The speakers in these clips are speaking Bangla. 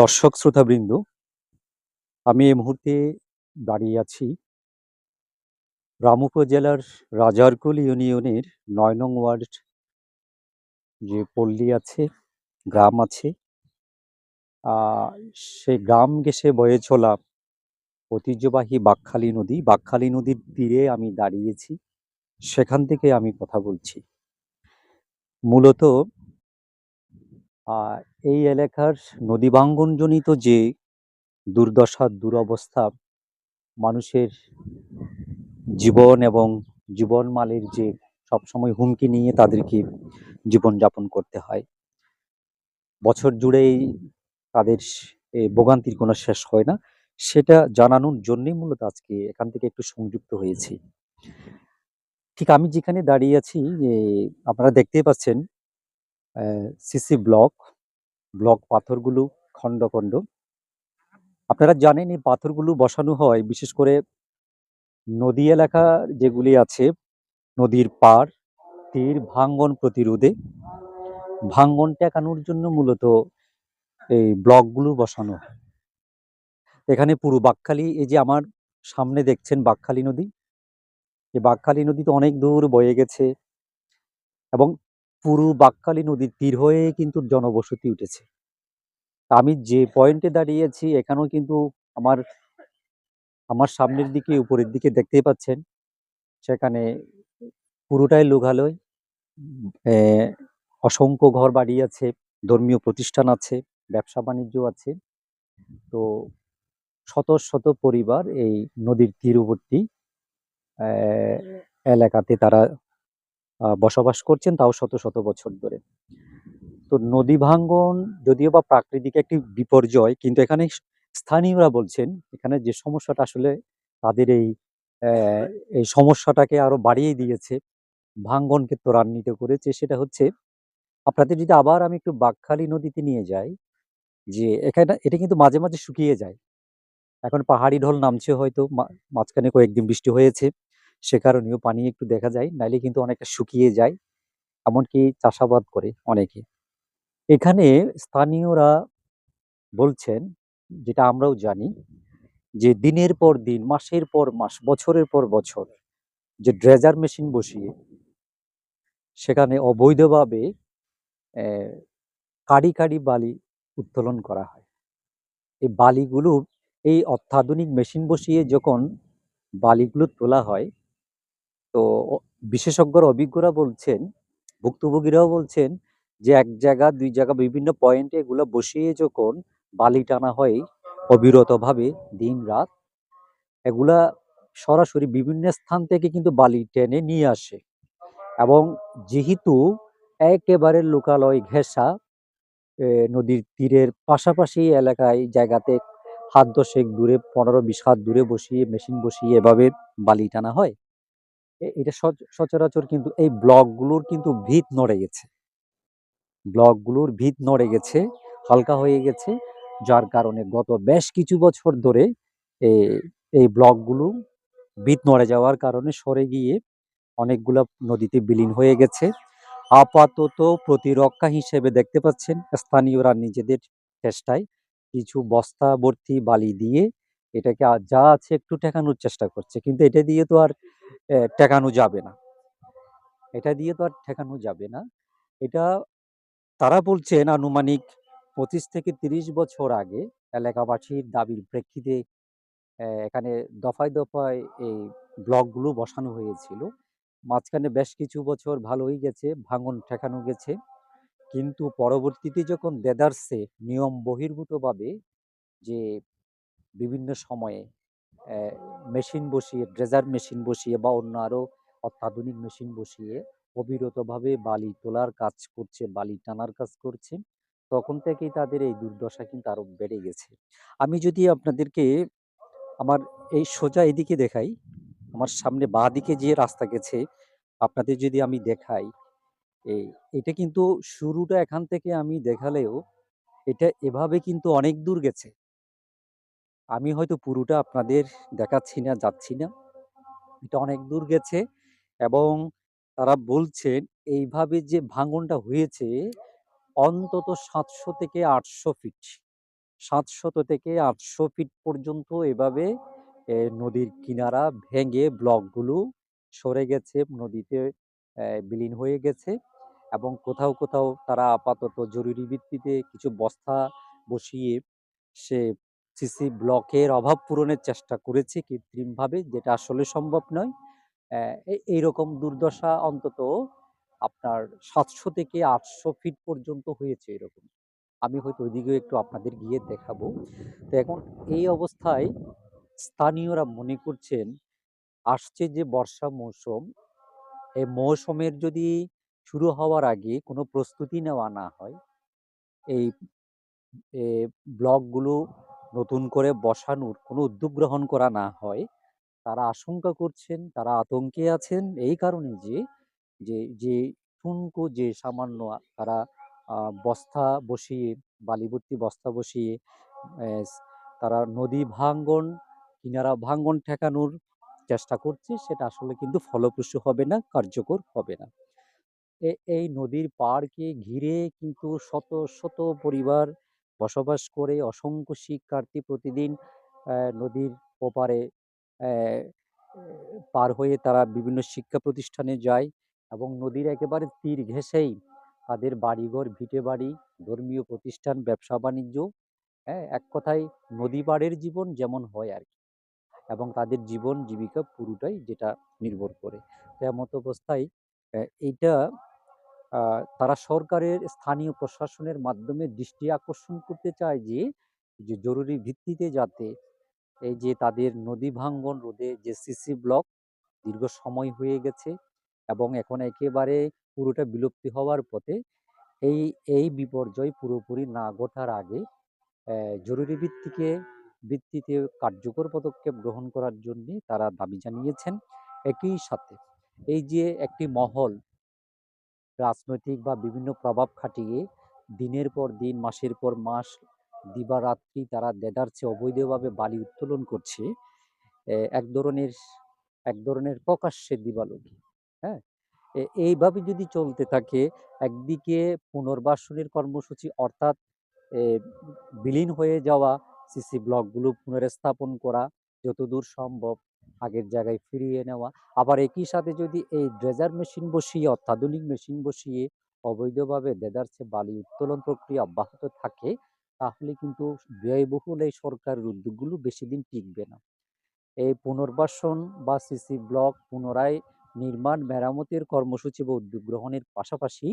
দর্শক শ্রোতাবৃন্দ, আমি এই মুহূর্তে দাঁড়িয়ে আছি রাম উপজেলার রাজারকুল ইউনিয়নের নয় নং ওয়ার্ড যে পল্লী আছে, গ্রাম আছে সেই গ্রাম ঘেঁষে বয়ে চলা ঐতিহ্যবাহী বাকখালী নদী, বাকখালী নদীর তীরে আমি দাঁড়িয়েছি, সেখান থেকে আমি কথা বলছি। মূলত এই এলাকার নদী ভাঙ্গনজনিত যে দুর্দশা, দুরবস্থা, মানুষের জীবন এবং জীবন মালের যে সবসময় হুমকি নিয়ে তাদেরকে জীবনযাপন করতে হয়। বছর জুড়েই তাদের ভোগান্তির কোনো শেষ হয় না। সেটা জানানোর জন্যই মূলত আজকে এখান থেকে একটু সংযুক্ত হয়েছি। ঠিক আমি যেখানে দাঁড়িয়ে আছি যে আপনারা দেখতেই পাচ্ছেন সিসি ব্লক ব্লক পাথরগুলো খণ্ড খণ্ড। আপনারা জানেন এই পাথরগুলো বসানো হয় বিশেষ করে নদী এলাকা যেগুলি আছে, নদীর পার তীর ভাঙ্গন প্রতিরোধে। ভাঙ্গন ঠেকানোর জন্য মূলত এই ব্লকগুলো বসানো এখানে পুরো বাকখালী এই যে আমার সামনে দেখছেন বাকখালী নদী, এই বাকখালী নদী তো অনেক দূর বয়ে গেছে এবং পুরো বাকখালী নদীর তীর হয়ে কিন্তু জনবসতি উঠেছে। আমি যে পয়েন্টে দাঁড়িয়েছি এখানেও কিন্তু আমার আমার সামনের দিকে উপরের দিকে দেখতেই পাচ্ছেন সেখানে পুরোটাই লোকালয়। এ, অসংখ্য ঘর বাড়ি আছে ধর্মীয় প্রতিষ্ঠান আছে ব্যবসা বাণিজ্য আছে। তো শত শত পরিবার এই নদীর তীরবর্তী এলাকাতে তারা বসবাস করছেন তাও শত শত বছর ধরে। তো নদী ভাঙ্গন যদিও বা প্রাকৃতিক একটি বিপর্যয়, কিন্তু এখানে স্থানীয়রা বলছেন এখানে যে সমস্যাটা আসলে তাদের এই এই সমস্যাটাকে আরও বাড়িয়ে দিয়েছে, ভাঙ্গনকে ত্বরান্বিত করেছে। সেটা হচ্ছে, আপনাদের যদি আবার আমি একটু বাঘখালি নদীতে নিয়ে যাই, যে এখানে এটা কিন্তু মাঝে মাঝে শুকিয়ে যায়। এখন পাহাড়ি ঢল নামছে হয়তো মাঝখানে কয়েকদিন বৃষ্টি হয়েছে। সে কারণেও পানি একটু দেখা যায়, নাইলে কিন্তু অনেকটা শুকিয়ে যায়, এমনকি চাষাবাদ করে অনেকে। এখানে স্থানীয়রা বলছেন, যেটা আমরাও জানি, যে দিনের পর দিন, মাসের পর মাস, বছরের পর বছর যে ড্রেজার মেশিন বসিয়ে সেখানে অবৈধভাবে কাড়ি কাড়ি বালি উত্তোলন করা হয়। এই বালিগুলো, এই অত্যাধুনিক মেশিন বসিয়ে যখন বালিগুলো তোলা হয় তো বিশেষজ্ঞরা, অভিজ্ঞরা বলছেন, ভুক্তভোগীরাও বলছেন যে এক জায়গা, দুই জায়গা, বিভিন্ন পয়েন্টে এগুলো বসিয়ে যখন বালি টানা হয় অবিরতভাবে দিন রাত, এগুলা সরাসরি বিভিন্ন স্থান থেকে কিন্তু বালি টেনে নিয়ে আসে এবং যেহেতু একেবারে লোকালয় ঘেঁষা নদীর তীরের পাশাপাশি এলাকায় জায়গাতে হাত দশেক দূরে, পনেরো বিশ হাত দূরে বসিয়ে মেশিন বসিয়ে এভাবে বালি টানা হয়। এটা সচ- সচরাচর কিন্তু এই ব্লকগুলোর কিন্তু ভিত নড়ে গেছে। ব্লকগুলোর ভিত নড়ে গেছে, হালকা হয়ে গেছে, যার কারণে গত বেশ কিছু বছর ধরে এই ব্লকগুলো ভিত নড়ে যাওয়ার কারণে সরে গিয়ে অনেকগুলা নদীতে বিলীন হয়ে গেছে। আপাতত প্রতিরক্ষা হিসেবে দেখতে পাচ্ছেন স্থানীয়রা নিজেদের চেষ্টায় কিছু বস্তা ভর্তি বালি দিয়ে এটাকে যা আছে একটু ঠেকানোর চেষ্টা করছে। কিন্তু এটা দিয়ে তো আর ঠেকানো যাবে না। এটা দিয়ে তো আর ঠেকানো যাবে না। এটা তারা বলছেন আনুমানিক পঁচিশ থেকে তিরিশ বছর আগে এলাকাবাসীর দাবির প্রেক্ষিতে এখানে দফায় দফায় এই ব্লকগুলো বসানো হয়েছিল। মাঝখানে বেশ কিছু বছর ভালোই গেছে, ভাঙন ঠেকানো গেছে। কিন্তু পরবর্তীতে যখন দেদারসে নিয়ম বহির্ভূতভাবে যে বিভিন্ন সময়ে মেশিন বসিয়ে, ড্রেজার মেশিন বসিয়ে বা অন্য আরও অত্যাধুনিক মেশিন বসিয়ে অবিরতভাবে বালি তোলার কাজ করছে, বালি টানার কাজ করছে, তখন থেকেই তাদের এই দুর্দশা কিন্তু আরও বেড়ে গেছে। আমি যদি আপনাদেরকে আমার এই সোজা এদিকে দেখাই, আমার সামনে বাঁ দিকে যে রাস্তা গেছে, আপনাদের যদি আমি দেখাই এই এটা কিন্তু শুরুটা এখান থেকে আমি দেখালেও এটা এভাবে কিন্তু অনেক দূর গেছে। আমি হয়তো পুরোটা আপনাদের দেখাচ্ছি না, যাচ্ছি না। এটা অনেক দূর গেছে এবং তারা বলছেন, এইভাবে যে ভাঙনটা হয়েছে, অন্তত সাতশো থেকে আটশো ফিট। সাতশত থেকে আটশো ফিট পর্যন্ত এভাবে নদীর কিনারা ভেঙে ব্লকগুলো সরে গেছে, নদীতে বিলীন হয়ে গেছে এবং কোথাও কোথাও তারা আপাতত জরুরি ভিত্তিতে কিছু বস্তা বসিয়ে সে সিসি ব্লকের অভাব পূরণের চেষ্টা করেছে কৃত্রিমভাবে, যেটা আসলে সম্ভব নয়। এইরকম দুর্দশা অন্তত আপনার সাতশো থেকে আটশো ফিট পর্যন্ত হয়েছে এরকম। আমি হয়তো ওইদিকেও একটু আপনাদের গিয়ে দেখাবো। তো এখন এই অবস্থায় স্থানীয়রা মনে করছেন, আসছে যে বর্ষা মৌসুম এই মৌসুমের যদি শুরু হওয়ার আগে কোনো প্রস্তুতি নেওয়া না হয়, এই ব্লকগুলো নতুন করে বসানোর কোনো উদ্যোগ গ্রহণ করা না হয়। তারা আশঙ্কা করছেন, তারা আতঙ্কে আছেন এই কারণে যে যে যে ঠুনকো যে সামান্য তারা বস্তা বসিয়ে বালিভর্তি বস্তা বসিয়ে তারা নদী ভাঙ্গন, কিনারা ভাঙ্গন ঠেকানোর চেষ্টা করছে, সেটা আসলে কিন্তু ফলপ্রসূ হবে না, কার্যকর হবে না। এই নদীর পাড়কে ঘিরে কিন্তু শত শত পরিবার বসবাস করে অসংখ্য শিক্ষার্থী প্রতিদিন নদীর ওপারে পার হয়ে তারা বিভিন্ন শিক্ষা প্রতিষ্ঠানে যায় এবং নদীর একেবারে তীর ঘেঁষেই তাদের বাড়িঘর, ভিটে বাড়ি, ধর্মীয় প্রতিষ্ঠান, ব্যবসা বাণিজ্য হ্যাঁ এক কথায় নদী পাড়ের জীবন যেমন হয় আর কি এবং তাদের জীবন জীবিকা পুরোটাই যেটা নির্ভর করে। তেমত অবস্থায় এইটা তারা সরকারের, স্থানীয় প্রশাসনের মাধ্যমে দৃষ্টি আকর্ষণ করতে চায় যে যে জরুরি ভিত্তিতে যাতে এই যে তাদের নদী ভাঙ্গন রোধে যে সিসি ব্লক দীর্ঘ সময় হয়ে গেছে এবং এখন একেবারে পুরোটা বিলুপ্তি হওয়ার পথে এই এই বিপর্যয় পুরোপুরি না ঘটার আগে জরুরি ভিত্তিকে, ভিত্তিতে কার্যকর পদক্ষেপ গ্রহণ করার জন্য তারা দাবি জানিয়েছেন একই সাথে। এই যে একটি মহল রাজনৈতিক বা বিভিন্ন প্রভাব খাটিয়ে দিনের পর দিন, মাসের পর মাস, দিবারাত্রি তারা দেদারছে অবৈধভাবে বালি উত্তোলন করছে। এক ধরনের এক ধরনের প্রকাশ্যে দিবালোকি হ্যাঁ? এইভাবে যদি চলতে থাকে, একদিকে পুনর্বাসনের কর্মসূচি অর্থাৎ বিলীন হয়ে যাওয়া, সিসি ব্লকগুলো পুনর্স্থাপন করা যতদূর সম্ভব আগের জায়গায় ফিরিয়ে নেওয়া। আবার একই সাথে যদি এই ড্রেজার মেশিন বসিয়ে অত্যাধুনিক মেশিন বসিয়ে অবৈধভাবে দেদারছে বালি উত্তোলন প্রক্রিয়া অব্যাহত থাকে, তাহলে কিন্তু ব্যয়বহুল এই সরকারের উদ্যোগগুলো বেশি দিন টিকবে না। এই পুনর্বাসন বা সিসি ব্লক পুনরায় নির্মাণ মেরামতের কর্মসূচি বা উদ্যোগ গ্রহণের পাশাপাশি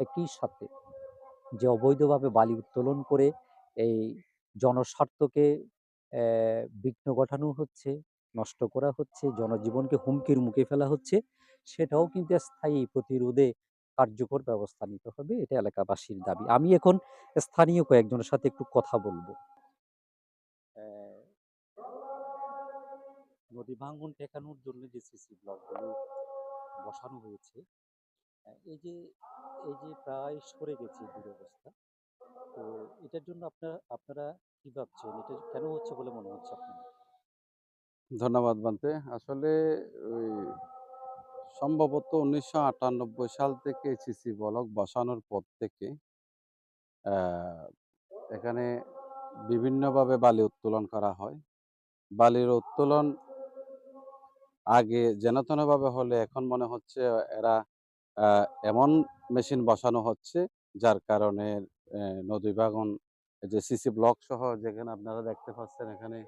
একই সাথে যে অবৈধভাবে বালি উত্তোলন করে এই জনস্বার্থকে বিঘ্ন ঘটানো হচ্ছে নষ্ট করা হচ্ছে, জনজীবনকে হুমকির মুখে ফেলা হচ্ছে, সেটাও কিন্তু স্থায়ী প্রতিরোধে কার্যকর ব্যবস্থা নিতে হবে, এটা এলাকাবাসীর দাবি। আমি এখন স্থানীয় কয়েকজনের সাথে একটু কথা বলব। নদী ভাঙ্গন ঠেকানোর জন্য যে সিসি ব্লকগুলো বসানো হয়েছে এই যে এই যে প্রায় সরে গেছে দুরবস্থা, তো এটার জন্য আপনারা আপনারা কি ভাবছেন? এটা কেন হচ্ছে বলে মনে হচ্ছে আপনার ধন্যবাদ বান্তে। আসলে ওই সম্ভবত উনিশশো আটানব্বই সাল থেকে সিসি ব্লক বসানোর পর থেকে। এখানে বিভিন্নভাবে বালি উত্তোলন করা হয়। বালির উত্তোলন আগে যেন তেনভাবে হলে এখন মনে হচ্ছে এরা এমন মেশিন বসানো হচ্ছে যার কারণে নদী এই যে সিসি ব্লক সহ যেখানে আপনারা দেখতে পাচ্ছেন এখানে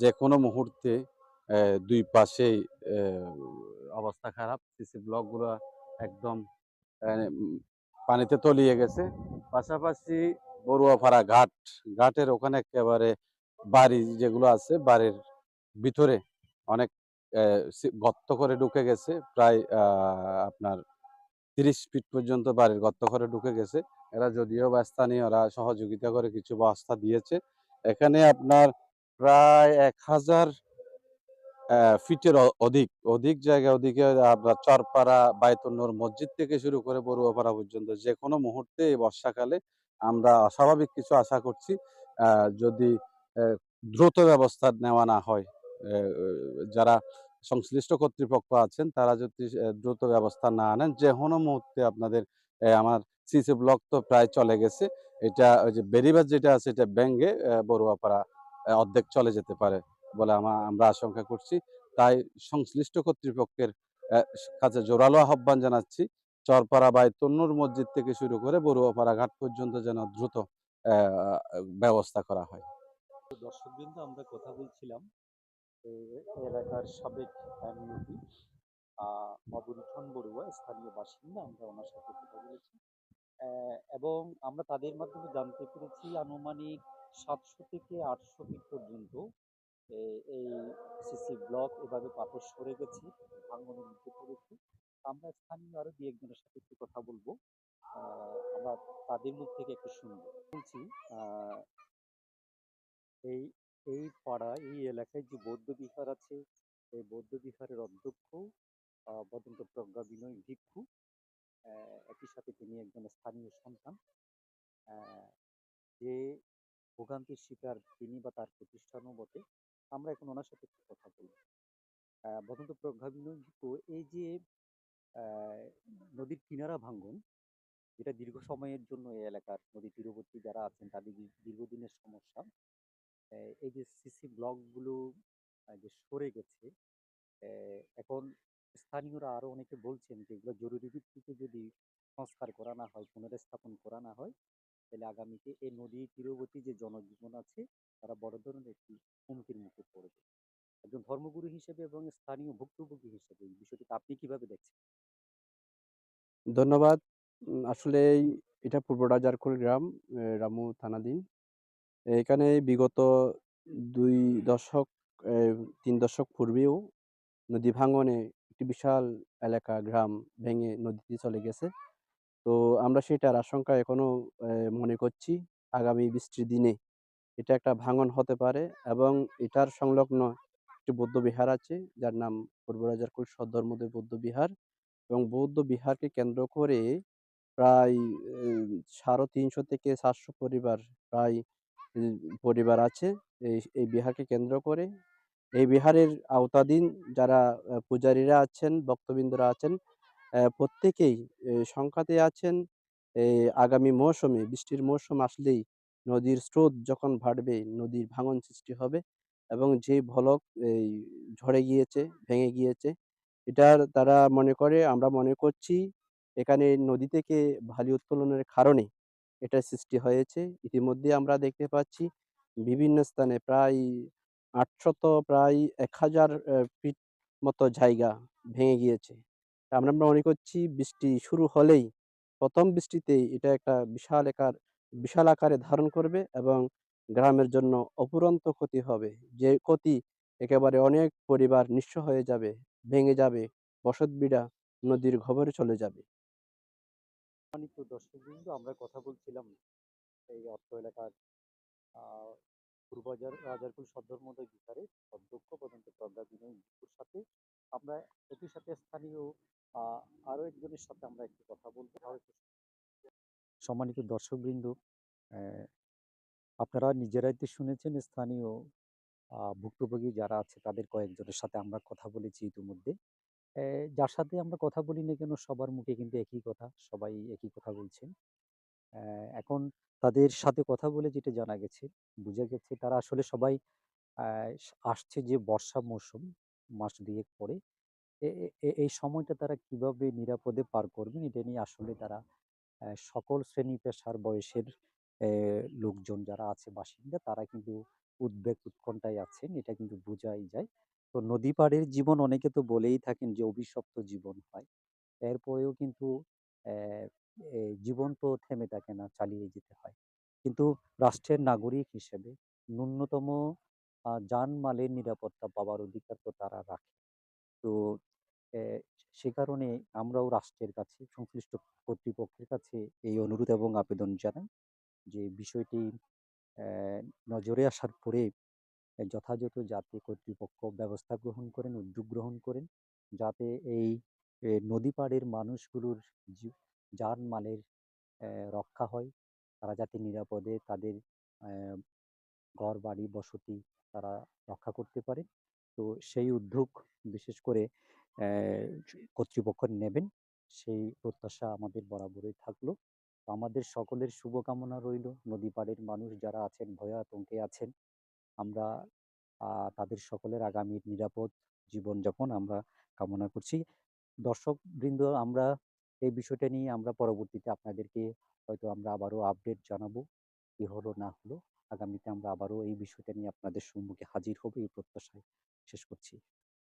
যে কোনো মুহূর্তে দুই পাশেই অবস্থা খারাপ। সিসি ব্লকগুলো একদম পানিতে তলিয়ে গেছে। পাশাপাশি বড়ুয়াপাড়া ঘাট, ঘাটের ওখানে একেবারে বাড়ি যেগুলো আছে, বাড়ির ভিতরে অনেক গর্ত করে ঢুকে গেছে। প্রায় আপনার তিরিশ ফিট পর্যন্ত বাড়ির গর্ত করে ঢুকে গেছে। এরা যদিও বা স্থানীয়রা সহযোগিতা করে কিছু বস্তা দিয়েছে। এখানে আপনার প্রায় এক হাজার ফিটের অধিক অধিক জায়গা, ওদিকে আপনার চরপাড়া বায়তুন্নূর মসজিদ থেকে শুরু করে বড়ুয়াপাড়া পর্যন্ত যে কোনো মুহূর্তে এই বর্ষাকালে আমরা অস্বাভাবিক কিছু আশা করছি যদি দ্রুত ব্যবস্থা নেওয়া না হয় যারা সংশ্লিষ্ট কর্তৃপক্ষ আছেন তারা যদি দ্রুত ব্যবস্থা না নেন যে কোনো মুহূর্তে আপনাদের আমার সিসি ব্লক তো প্রায় চলে গেছে, এটা ওই যে বেরিবাদ যেটা আছে, এটা ব্যাঙ্গে বড়ুয়াপাড়া অর্ধেক চলে যেতে পারে বলে আমা- আমরা আশঙ্কা করছি। তাই সংশ্লিষ্ট কর্তৃপক্ষের কাছে জোরালো আহ্বান জানাচ্ছি। চরপাড়া বাই তন্নুর মসজিদ থেকে শুরু করে বড়ুয়াপাড়া ঘাট পর্যন্ত যেন দ্রুত ব্যবস্থা করা হয়। দর্শকবৃন্দ, আমরা কথা বলছিলাম এলাকার সাবেক এমপি অবরুঠন বড়ুয়া, স্থানীয় বাসিন্দা, আমরা ওনার সাথে কথা বলেছি। এবং আমরা তাদের মাধ্যমে জানতে পেরেছি আনুমানিক সাতশো থেকে আটশো ফিট পর্যন্ত এই সিসি ব্লক এভাবে পাথর সরে গেছে, ভাঙনের মধ্যে পড়েছে আমরা স্থানীয় আরও দু একজনের সাথে একটু কথা বলব। আমরা তাদের মুখ থেকে একটু শুনব। বলছি এই এই পাড়া, এই এলাকায় যে বৌদ্ধ বিহার আছে এই বৌদ্ধ বিহারের অধ্যক্ষ বদন্ত প্রজ্ঞা বিনয় ভিক্ষু একই সাথে তিনি একজন স্থানীয় সন্তান। যে ভোগান্তির শিকার তিনি বা তার প্রতিষ্ঠানও বটে। আমরা এখন ওনার সাথে একটু কথা প্রজ্ঞা বিনয় ভিক্ষু এই যে নদীর কিনারা ভাঙ্গন যেটা দীর্ঘ সময়ের জন্য এই এলাকার নদী তীরবর্তী যারা আছেন, তাদের দীর- দীর্ঘদিনের সমস্যা। এই যে সিসি ব্লকগুলো যে সরে গেছে এখন স্থানীয়রা আরও অনেকে বলছেন যে, এগুলো জরুরি ভিত্তিতে যদি সংস্কার করা না হয়, পুনরস্থাপন করা না হয় তাহলে আগামীতে এই নদী তীরবর্তী যে জনজীবন আছে, তারা বড় ধরনের একটি হুমকির মুখে পড়বে। একজন ধর্মগুরু হিসেবে এবং স্থানীয় ভুক্তভোগী হিসেবে এই বিষয়টিকে আপনি কীভাবে দেখছেন? ধন্যবাদ। আসলে এটা পূর্ব রাজারকুল গ্রাম রামু থানাধীন। এখানে বিগত দুই দশক তিন দশক পূর্বেও নদী ভাঙনে একটি বিশাল এলাকা, গ্রাম ভেঙে নদীতে চলে গেছে। তো আমরা সেটার আশঙ্কা এখনও মনে করছি আগামী বৃষ্টির দিনে। এটা একটা ভাঙন হতে পারে এবং এটার সংলগ্ন একটি বৌদ্ধ বিহার আছে, যার নাম পূর্ব রাজারকুল সদ্ধর্মদেব বৌদ্ধ বিহার এবং বৌদ্ধ বিহারকে কেন্দ্র করে প্রায় সাড়ে তিনশো থেকে সাতশো পরিবার প্রায় পরিবার আছে এই এই বিহারকে কেন্দ্র করে। এই বিহারের আওতাধীন যারা পূজারীরা আছেন, ভক্তবৃন্দরা আছেন প্রত্যেকেই সংখ্যাতে আছেন আগামী মৌসুমে, বৃষ্টির মৌসুম আসলেই নদীর স্রোত যখন বাড়বে, নদীর ভাঙন সৃষ্টি হবে এবং যে ভলক এই ঝড়ে গিয়েছে, ভেঙে গিয়েছে, এটার তারা মনে করে, আমরা মনে করছি এখানে নদী থেকে বালি উত্তোলনের কারণে এটা সৃষ্টি হয়েছে। ইতিমধ্যে আমরা দেখতে পাচ্ছি বিভিন্ন স্থানে প্রায় আটশত প্রায় এক হাজার ফিট মতো জায়গা ভেঙে গিয়েছে। তা আমরা মনে করছি বৃষ্টি শুরু হলেই প্রথম বৃষ্টিতেই এটা একটা বিশাল আকার বিশাল আকারে ধারণ করবে এবং গ্রামের জন্য অপুরন্ত ক্ষতি হবে। যে ক্ষতি একেবারে অনেক পরিবার নিঃস্ব হয়ে যাবে ভেঙে যাবে বসতভিটা নদীর ঘবরে চলে যাবে। সম্মানিত দর্শকবৃন্দ আমরা কথা বলছিলাম এই অর্থ এলাকার আহ, পূর্ববাজার রাজারকুল সদ্ধর্মদয় বিহারের অধ্যক্ষ পর্যন্ত সাথে আমরা একই সাথে স্থানীয় আহ, আরও একজনের সাথে আমরা একটু কথা বলব। সম্মানিত দর্শকবৃন্দ আপনারা নিজেরাই তো শুনেছেন স্থানীয় ভুক্তভোগী যারা আছে তাদের কয়েকজনের সাথে আমরা কথা বলেছি ইতিমধ্যে। যার সাথে আমরা কথা বলি না কেন সবার মুখে কিন্তু একই কথা সবাই একই কথা বলছেন। এখন তাদের সাথে কথা বলে যেটা জানা গেছে বোঝা গেছে তারা আসলে সবাই আসছে যে বর্ষা মৌসুম মাস দুয়েক পরে। এই সময়টা তারা কীভাবে নিরাপদে পার করবেন এটা নিয়ে আসলে তারা সকল শ্রেণি পেশার বয়সের লোকজন যারা আছে বাসিন্দা তারা কিন্তু উদ্বেগ উৎকণ্ঠায় আছেন এটা কিন্তু বোঝাই যায়। তো নদী পাড়ের জীবন অনেকে তো বলেই থাকেন যে অভিশপ্ত জীবন হয়। এরপরেও কিন্তু জীবন তো থেমে থাকে না চালিয়ে যেতে হয়। কিন্তু রাষ্ট্রের নাগরিক হিসেবে ন্যূনতম আহ, জানমালের নিরাপত্তা পাওয়ার অধিকার তো তারা রাখে। তো সে কারণে আমরাও রাষ্ট্রের কাছে, সংশ্লিষ্ট কর্তৃপক্ষের কাছে এই অনুরোধ এবং আবেদন জানাই যে বিষয়টি নজরে আসার পরে যথাযথ যাতে কর্তৃপক্ষ ব্যবস্থা গ্রহণ করেন, উদ্যোগ গ্রহণ করেন, যাতে এই নদী পাড়ের মানুষগুলোর যান মালের রক্ষা হয়। তারা যাতে নিরাপদে তাদের ঘর, বাড়ি, বসতি তারা রক্ষা করতে পারে। তো সেই উদ্যোগ, বিশেষ করে কর্তৃপক্ষ নেবেন, সেই প্রত্যাশা আমাদের বরাবরই থাকল। আমাদের সকলের শুভকামনা রইল। নদী পাড়ের মানুষ যারা আছেন, ভয়ে আতঙ্কে আছেন, আমরা তাদের সকলের আগামীর নিরাপদ জীবনযাপন আমরা কামনা করছি। দর্শক বৃন্দ, আমরা এই বিষয়টা নিয়ে আমরা পরবর্তীতে আপনাদেরকে হয়তো আমরা আবারও আপডেট জানাব, কি হলো, না হলো। আগামীতে আমরা আবারও এই বিষয়টা নিয়ে আপনাদের সম্মুখে হাজির হব, এই প্রত্যাশায় শেষ করছি।